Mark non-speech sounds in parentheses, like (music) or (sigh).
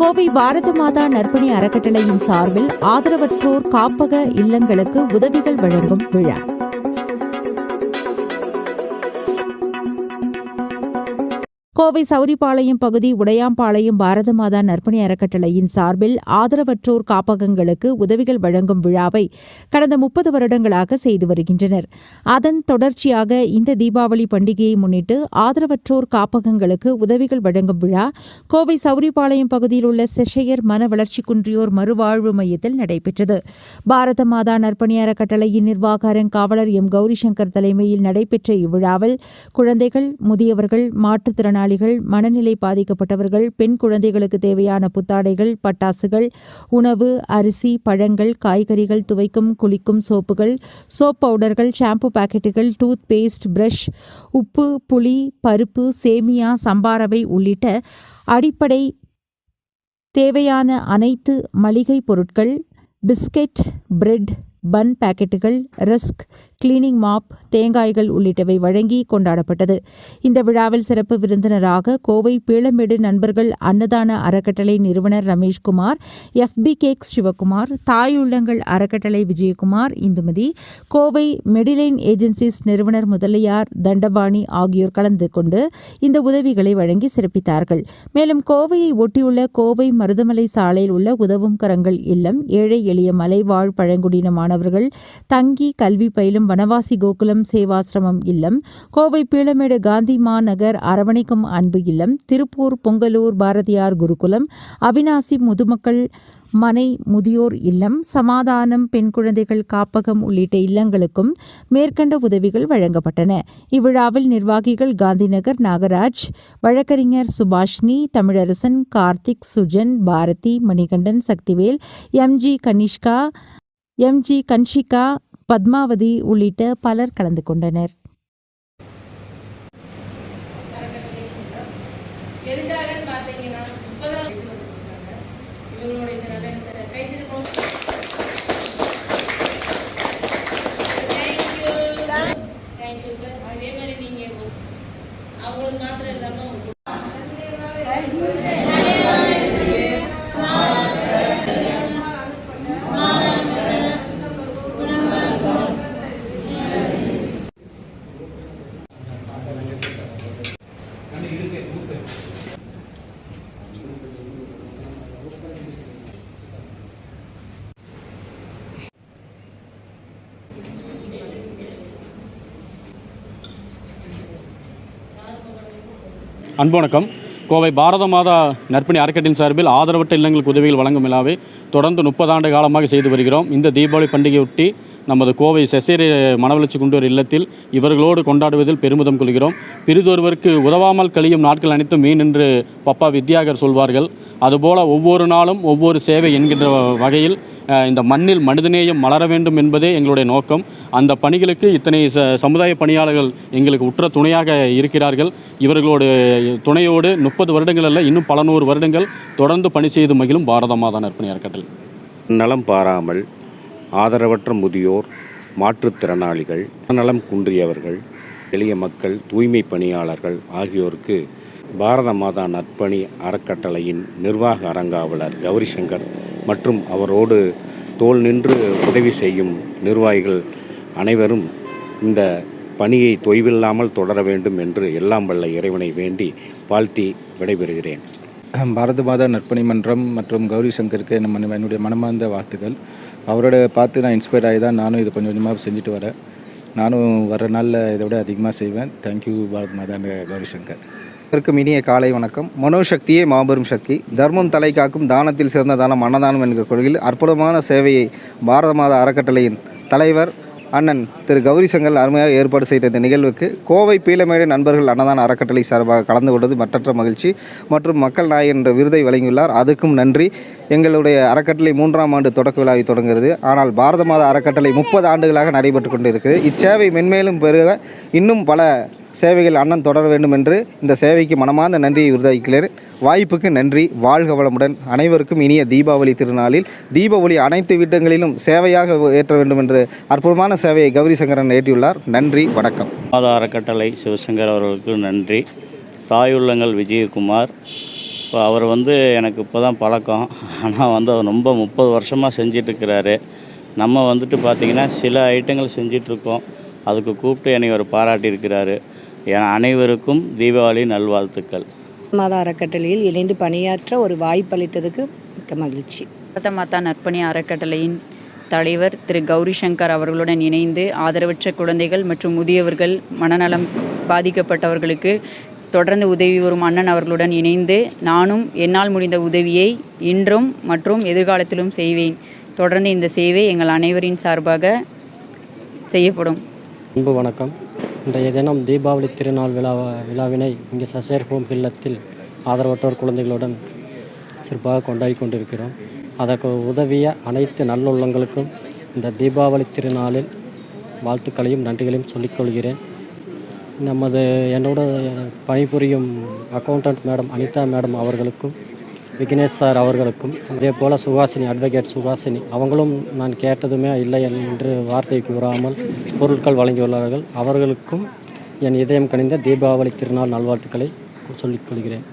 கோவை பாரத மாதா நற்பணி அறக்கட்டளையின் சார்பில் ஆதரவற்றோர் காப்பக இல்லங்களுக்கு உதவிகள் வழங்கும் விழா. கோவை சௌரிபாளையம் பகுதி உடையாம்பாளையம் பாரத மாதா நற்பணி அறக்கட்டளையின் சார்பில் ஆதரவற்றோர் காப்பகங்களுக்கு உதவிகள் வழங்கும் விழாவை கடந்த முப்பது வருடங்களாக செய்து வருகின்றனர். அதன் தொடர்ச்சியாக இந்த தீபாவளி பண்டிகையை முன்னிட்டு ஆதரவற்றோர் காப்பகங்களுக்கு உதவிகள் வழங்கும் விழா கோவை சௌரிபாளையம் பகுதியில் உள்ள செஷையர் மன வளர்ச்சி குன்றியோர் மறுவாழ்வு மையத்தில் நடைபெற்றது. பாரத மாதா நற்பணி அறக்கட்டளையின் நிர்வாக அறங்காவலர் எம். கௌரி சங்கர் தலைமையில் நடைபெற்ற இவ்விழாவில் குழந்தைகள் முதியவர்கள் நோயாளிகள் மனநிலை பாதிக்கப்பட்டவர்கள் பெண் குழந்தைகளுக்கு தேவையான புத்தாடைகள் பட்டாசுகள் உணவு அரிசி பழங்கள் காய்கறிகள் துவைக்கும் குளிக்கும் சோப்புகள் சோப் பவுடர்கள் ஷாம்பு பாக்கெட்டுகள் டூத் பேஸ்ட் பிரஷ் உப்பு புளி பருப்பு சேமியா சம்பாரவை உள்ளிட்ட அடிப்படை தேவையான அனைத்து மளிகை பொருட்கள் பிஸ்கெட் பிரெட் பன் பாக்கெட்டுகள் ரஸ்க் கிளீனிங் மாப் தேங்காய்கள் உள்ளிட்டவை வழங்கி கொண்டாடப்பட்டது. இந்த விழாவில் சிறப்பு விருந்தினராக கோவை பீளமேடு நண்பர்கள் அன்னதான அறக்கட்டளை நிறுவனர் ரமேஷ்குமார் எஃப்பி கேக்ஸ் சிவகுமார் தாயுள்ளங்கள் அறக்கட்டளை விஜயகுமார் இந்துமதி கோவை மெடிலைன் ஏஜென்சிஸ் நிறுவனர் முதலியார் தண்டபாணி ஆகியோர் கலந்து கொண்டு இந்த உதவிகளை வழங்கி சிறப்பித்தார்கள். மேலும் கோவையை ஒட்டியுள்ள கோவை மருதமலை சாலையில் உள்ள உதவும் கரங்கள் இல்லம் ஏழை எளிய மலைவாழ் பழங்குடியின மாணவர்கள் தங்கி கல்வி பயிலும் வனவாசி கோகுலம் சேவாசிரமம் இல்லம் கோவை பீளமேடு காந்தி மாநகர் அரவணைக்கும் அன்பு இல்லம் திருப்பூர் பொங்கலூர் பாரதியார் குருகுலம் அவினாசி முதுமக்கள் மனை முதியோர் இல்லம் சமாதானம் பெண் குழந்தைகள் காப்பகம் உள்ளிட்ட இல்லங்களுக்கும் மேற்கண்ட உதவிகள் வழங்கப்பட்டன. இவ்விழாவில் நிர்வாகிகள் காந்திநகர் நாகராஜ் வழக்கறிஞர் சுபாஷினி தமிழரசன் கார்த்திக் சுஜன் பாரதி மணிகண்டன் சக்திவேல் எம்ஜி கனிஷ்கா எம்ஜி கன்ஷிகா பத்மாவதி உள்ளிட்ட பலர் கலந்து கொண்டனர். அவங்களுக்கு மாத்திரம் இப்போதான் இவங்களோட இந்த நல்ல இந்த கைதிருப்போம் தேங்க்யூ தேங்க்யூ சார் அதே மாதிரி நீங்கள் அவங்களுக்கு மாத்திரம் இல்லாமல் அன்பு வணக்கம் கோவை பாரத மாதா நற்பணி அறக்கட்டின் சார்பில் ஆதரவற்ற இல்லங்களுக்கு உதவிகள் வழங்கும் விழாவை தொடர்ந்து முப்பது ஆண்டு காலமாக செய்து வருகிறோம். இந்த தீபாவளி பண்டிகையொட்டி நமது கோவை செசேரி மனவளர்ச்சி குண்டூர் இல்லத்தில் இவர்களோடு கொண்டாடுவதில் பெருமிதம் கொள்கிறோம். பிரிதொருவருக்கு உதவாமல் கழியும் நாட்கள் அனைத்தும் மீன் என்று பப்பா வித்யாகர் சொல்வார்கள். அதுபோல ஒவ்வொரு நாளும் ஒவ்வொரு சேவை என்கின்ற வகையில் இந்த மண்ணில் மனிதநேயம் மலர வேண்டும் என்பதே எங்களுடைய நோக்கம். அந்த பணிகளுக்கு இத்தனை ச சமுதாய பணியாளர்கள் எங்களுக்கு உற்ற துணையாக இருக்கிறார்கள். இவர்களோடு துணையோடு முப்பது வருடங்கள் அல்ல இன்னும் பல நூறு வருடங்கள் தொடர்ந்து பணி செய்து மகிழும் பாரத மாதா நற்பணி அறக்கட்டளை நலம் பாராமல் ஆதரவற்ற முதியோர் மாற்றுத்திறனாளிகள் நலம் குன்றியவர்கள் எளிய மக்கள் தூய்மை பணியாளர்கள் ஆகியோருக்கு பாரத மாதா நற்பணி அறக்கட்டளையின் நிர்வாக அரங்காவலர் கௌரி சங்கர் மற்றும் அவரோடு தோள் நின்று உதவி செய்யும் நிர்வாகிகள் அனைவரும் இந்த பணியை தொய்வில்லாமல் தொடர வேண்டும் என்று எல்லாம் வல்ல இறைவனை வேண்டி வாழ்த்தி விடைபெறுகிறேன். (clears throat) பாரத மாதா நற்பணி மன்றம் மற்றும் கௌரி சங்கருக்கு நம்ம என்னுடைய மனமார்ந்த வாழ்த்துக்கள். அவரோட பார்த்து நான் இன்ஸ்பயர் ஆகி தான் நானும் இதை கொஞ்சம் கொஞ்சமாக செஞ்சுட்டு வரேன். நானும் வர நாளில் இதை விட அதிகமாக செய்வேன். தேங்க்யூ பாரத் மாதா கௌரி சங்கர். அனைவருக்கும் இனிய காலை வணக்கம். மனோசக்தியே மாபெரும் சக்தி. தர்மம் தலை காக்கும் தானத்தில் சிறந்த தானம் அன்னதானம் என்கிற கொள்கையில் அற்புதமான சேவையை பாரத மாதா அறக்கட்டளையின் தலைவர் அண்ணன் திரு கௌரி சங்கர் அருமையாக ஏற்பாடு செய்த இந்த நிகழ்வுக்கு கோவை பீலமேடு நண்பர்கள் அன்னதான அறக்கட்டளை சார்பாக கலந்து கொண்டது மற்றற்ற மகிழ்ச்சி. மற்றும் மக்கள் நாய் என்ற விருதை வழங்கியுள்ளார். அதுக்கும் நன்றி. எங்களுடைய அறக்கட்டளை மூன்றாம் ஆண்டு தொடக்க விழாவை தொடங்குகிறது. ஆனால் பாரத மாத அறக்கட்டளை முப்பது ஆண்டுகளாக நடைபெற்று கொண்டு இருக்குது இச்சேவை மென்மேலும் பெருக இன்னும் பல சேவைகள் அண்ணன் தொடர வேண்டும் என்று இந்த சேவைக்கு மனமார்ந்த நன்றியை உறுதிக்கிறேன் வாய்ப்புக்கு நன்றி. வாழ்க வளமுடன். அனைவருக்கும் இனிய தீபாவளி திருநாளில் தீபாவளி அனைத்து வீட்டங்களிலும் சேவையாக ஏற்ற வேண்டும் என்று அற்புதமான சேவையை கௌரி சங்கரன் ஏற்றியுள்ளார். நன்றி. வணக்கம். மாதா அறக்கட்டளை சிவசங்கர் அவர்களுக்கு நன்றி. தாயுள்ளங்கள் விஜயகுமார். இப்போ அவர் வந்து எனக்கு இப்போ தான் பழக்கம். ஆனால் வந்து அவர் ரொம்ப முப்பது வருஷமாக செஞ்சிட்ருக்கிறாரு. நம்ம வந்துட்டு பார்த்திங்கன்னா சில ஐட்டங்கள் செஞ்சிட்ருக்கோம். அதுக்கு கூப்பிட்டு என்னை அவர் பாராட்டியிருக்கிறாரு. என் அனைவருக்கும் தீபாவளி நல்வாழ்த்துக்கள். மாதா அறக்கட்டளையில் இணைந்து பணியாற்ற ஒரு வாய்ப்பளித்ததுக்கு மிக்க மகிழ்ச்சி. பாரத மாதா நற்பணி அறக்கட்டளையின் தலைவர் திரு கௌரி சங்கர் அவர்களுடன் இணைந்து ஆதரவற்ற குழந்தைகள் மற்றும் முதியவர்கள் மனநலம் பாதிக்கப்பட்டவர்களுக்கு தொடர்ந்து உதவி வரும் அண்ணன் அவர்களுடன் இணைந்து நானும் என்னால் முடிந்த உதவியை இன்றும் மற்றும் எதிர்காலத்திலும் செய்வேன். தொடர்ந்து இந்த சேவை எங்கள் அனைவரின் சார்பாக செய்யப்படும். அன்பு வணக்கம். இன்றைய தினம் தீபாவளி திருநாள் விழா விழாவினை இங்கே சசேர் ஹோம் இல்லத்தில் ஆதரவற்றோர் குழந்தைகளுடன் சிறப்பாக கொண்டாடி கொண்டிருக்கிறோம். அதற்கு உதவிய அனைத்து நல்லுள்ளங்களுக்கும் இந்த தீபாவளி திருநாளில் வாழ்த்துக்களையும் நன்றிகளையும் சொல்லிக்கொள்கிறேன். நமது என்னோட பணிபுரியும் அக்கௌண்டன்ட் மேடம் அனிதா மேடம் அவர்களுக்கும் விக்னேஷ் சார் அவர்களுக்கும் அதே போல் சுகாசினி அட்வொகேட் சுகாசினி அவங்களும் நான் கேட்டதுமே இல்லை என்று வார்த்தை கூறாமல் பொருட்கள் வழங்கியுள்ளார்கள். அவர்களுக்கும் என் இதயம் கனிந்த தீபாவளி திருநாள் நல்வாழ்த்துக்களை சொல்லிக் கொள்கிறேன்.